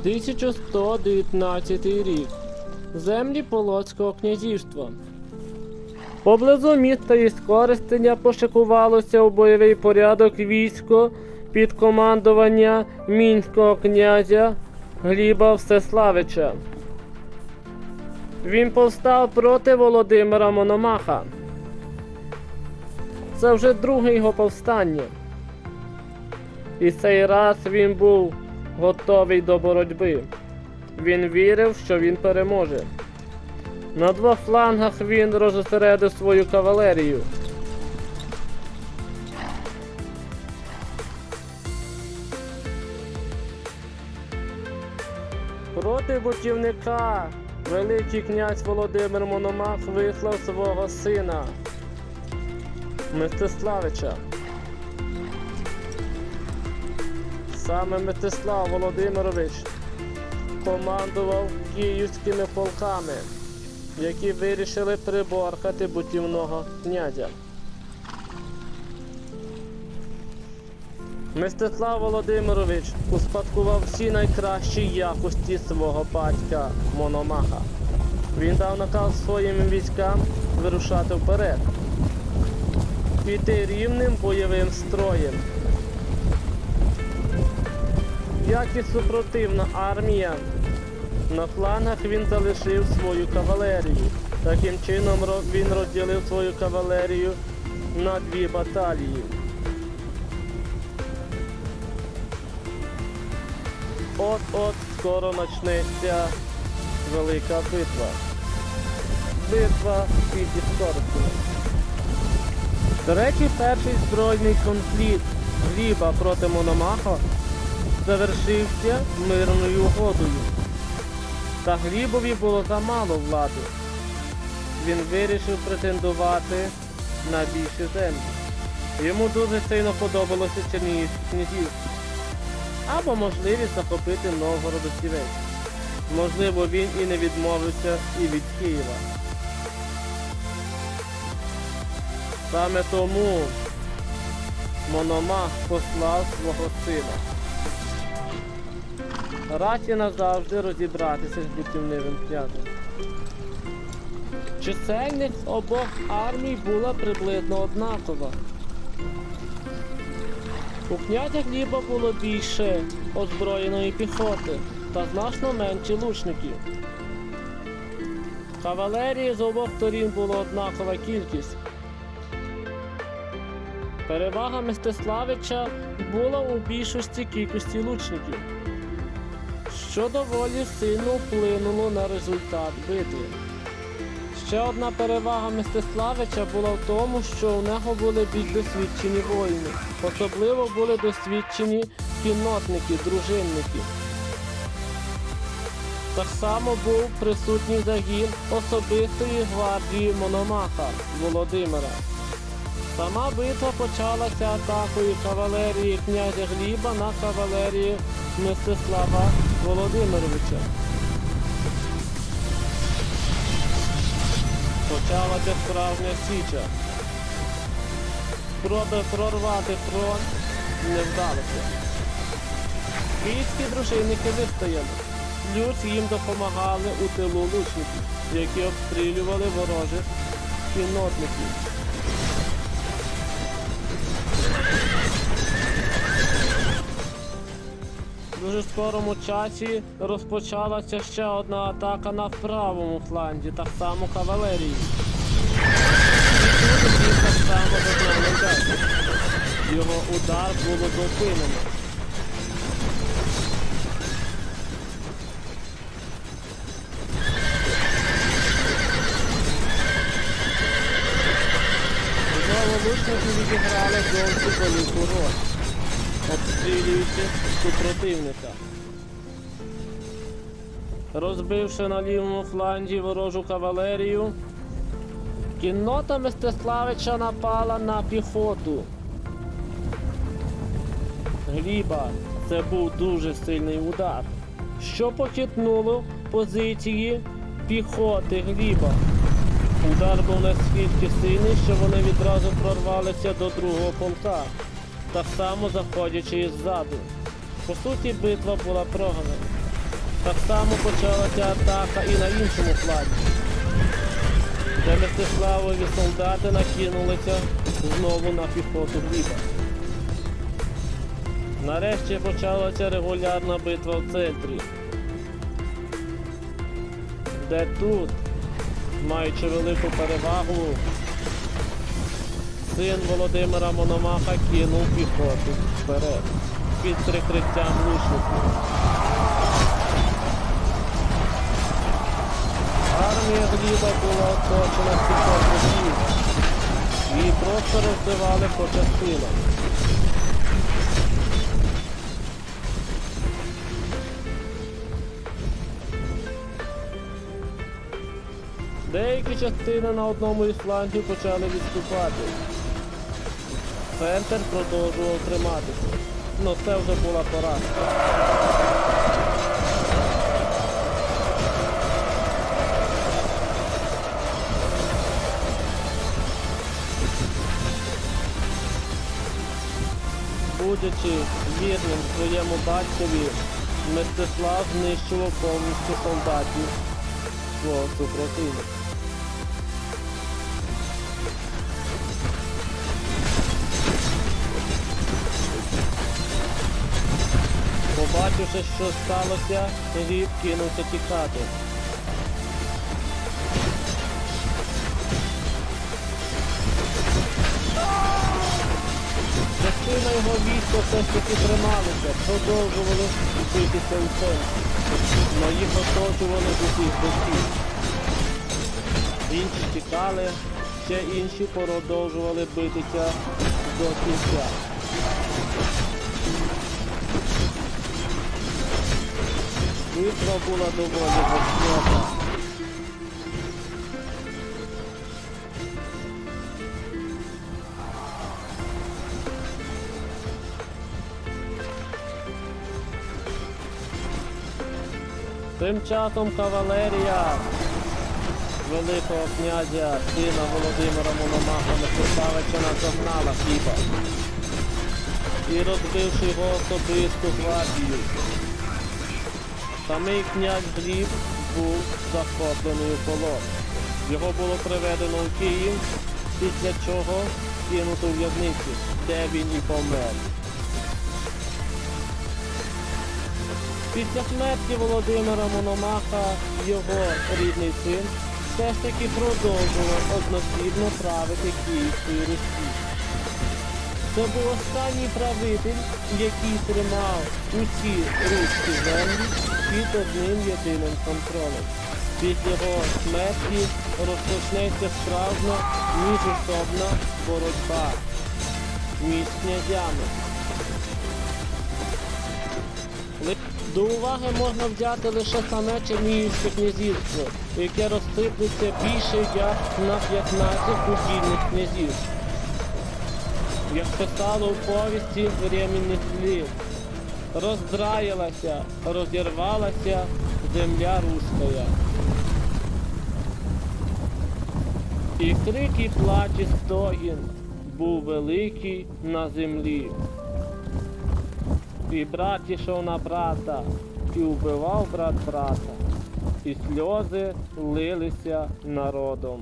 1119 рік. Землі Полоцького князівства. Поблизу міста із користення пошикувалося у бойовий порядок військо під командування мінського князя Гліба Всеславича. Він повстав проти Володимира Мономаха. Це вже друге його повстання. І цей раз він був готовий до боротьби. Він вірив, що він переможе. На двох флангах він розосередив свою кавалерію. Проти бутівника Великий князь Володимир Мономах вислав свого сина Мстиславича. Саме Мстислав Володимирович командував київськими полками, які вирішили приборкати бутівного князя. Мстислав Володимирович успадкував всі найкращі якості свого батька Мономаха. Він дав наказ своїм військам вирушати вперед, піти рівним бойовим строєм. Як і супротивна армія, на флангах він залишив свою кавалерію. Таким чином він розділив свою кавалерію на дві баталії. От-от скоро почнеться велика битва. Битва під Іскорською. До речі, перший збройний конфлікт Гліба проти Мономаха завершився мирною угодою. Та Глібові було замало влади. Він вирішив претендувати на більше землі. Йому дуже сильно подобалося Чернігівське князівство або можливість захопити Новгород-Сівець. Можливо, він і не відмовився і від Києва. Саме тому Мономах послав свого сина. Раді назавжди розібратися з бутівневим князем. Чисельність обох армій була приблизно однакова. У князя Гліба було більше озброєної піхоти та значно менше лучників. Кавалерії з обох сторін була однакова кількість. Перевага Мстиславича була у більшості кількості лучників, що доволі сильно вплинуло на результат битви. Ще одна перевага Мстиславича була в тому, що у нього були більш досвідчені воїни. Особливо були досвідчені кіннотники, дружинники. Так само був присутній загін особистої гвардії Мономаха Володимира. Сама битва почалася атакою кавалерії князя Гліба на кавалерію Мстислава Володимировича. Почалася справжня січа. Спроби прорвати фронт не вдалося. Київські дружинники вистояли. Плюс їм допомагали у тилу лучників, які обстрілювали ворожих кіннотників. Дуже скорому часі розпочалася ще одна атака на правому фланзі, так само кавалерії. Так само невдачі. Його удар було зупинено. Знову лучники відіграли зовсім велику роль обстрілюючи супротивника. Розбивши на лівому фланзі ворожу кавалерію, кіннота Мстиславича напала на піхоту. Гліба це був дуже сильний удар, що похитнуло позиції піхоти Гліба. Удар був настільки сильний, що вони відразу прорвалися до другого полка так само заходячи ззаду. По суті, битва була програна. Так само почалася атака і на іншому флаті, де Мстиславові солдати накинулися знову на піхоту Гліба. Нарешті почалася регулярна битва в центрі, де тут, маючи велику перевагу, син Володимира Мономаха кинув піхоту вперед під прикриттям лучників. Армія Гліба була оточена з піхотних Її просто розбивали по частинах. Деякі частини на одному із флангів почали відступати. Центр продовжував триматися. Ну це вже була поразка. Будучи вірним своєму батькові, Мстислав знищував повністю солдатів свого супротивника. Побачивши, що сталося, Гліб кинувся тікати. Частина його війська все ж таки трималися, продовжували битися у центрі. Но їх оточували з усіх боків. Інші тікали, ще інші продовжували битися до кінця. Битва була доволі жорстока. Тим часом кавалерія Великого князя, сина Володимира Мономаха Миколаївича наздогнала хіба і розбивши його особисту гвардію. Самий князь Гліб був захоплений у полон. Його було приведено в Київ, після чого кинуто в в'язницю, де він і помер. Після смерті Володимира Мономаха його рідний син все ж таки продовжував однослідно правити Київською Русі. Це був останній правитель, який тримав усі руські землі під одним єдиним контролем. Після його смерті розпочнеться справжня міжособна боротьба між князями. До уваги можна взяти лише саме Чернігівське князівство, яке розсиплеться більше як на 15 подільних князівств. Як писало у повісті временних слів, роздраїлася, розірвалася земля руська. І крик і плач і стогін був великий на землі. І брат ішов на брата, і вбивав брат брата, і сльози лилися народом.